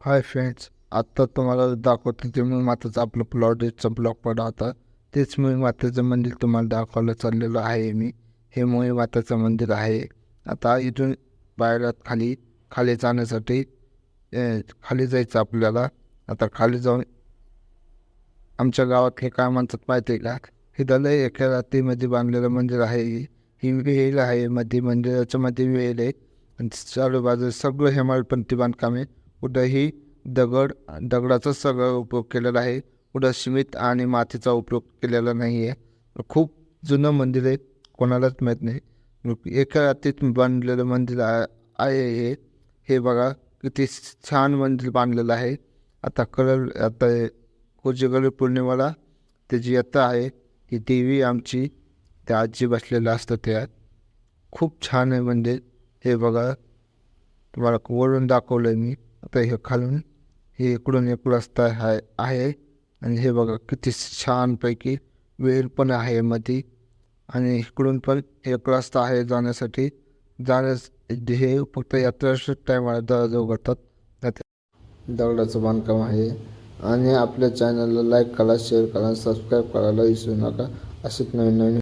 Hi friends आत्ता तुम्हाला दाखवतो ते मी माताचं आपलं प्लॉटेजचा ब्लॉक पडा होता तेच मी माताचं मंदिर तुम्हाला दाखवायला चाललेलो आहे मी. हे मोही माताचं मंदिर आहे. आता इथून बाहेर खाली खाली जाण्यासाठी खाली जायचं आपल्याला. आता खाली जाऊन आमच्या गावात हे काय म्हणतात माहिती आहे का? हे दल एका रात्रीमध्ये बांधलेलं मंदिर आहे. ही वेल आहे. मध्ये मंदिराच्या मध्ये वेल आहे. आणि चालू बाजू सगळं हेमाळपंथी बांधकाम आहे. कुठंही दगड दगडाचा सगळं उपयोग केलेला आहे. कुठं सिमेंट आणि मातीचा उपयोग केलेला नाही आहे खूप जुनं मंदिर आहे. कोणालाच माहीत नाही. एका रात्रीत बांधलेलं मंदिर आहे आहे हे. हे बघा किती छान मंदिर बांधलेलं आहे. आता कलर आता कोजेगल पौर्णिमाला त्याची यात्रा आहे ही देवी आमची त्या आजी बसलेलं असतं त्यात. खूप छान आहे मंदिर. हे बघा तुम्हाला वरून दाखवलं आहे मी. आता हे खालून. हे इकडून एक रस्ता आहे आहे. आणि हे बघा किती छानपैकी वेळ पण आहे मध्ये आणि इकडून पण एक रस्ता आहे जाण्यासाठी. जाण्यास हे फक्त यात्रा टायमाला दरवाजा उघडतात. दगडाचं बांधकाम आहे. आणि आपल्या चॅनलला लाईक करा शेअर करा सबस्क्राईब करायला विसरू नका. असेच नवीन नवीन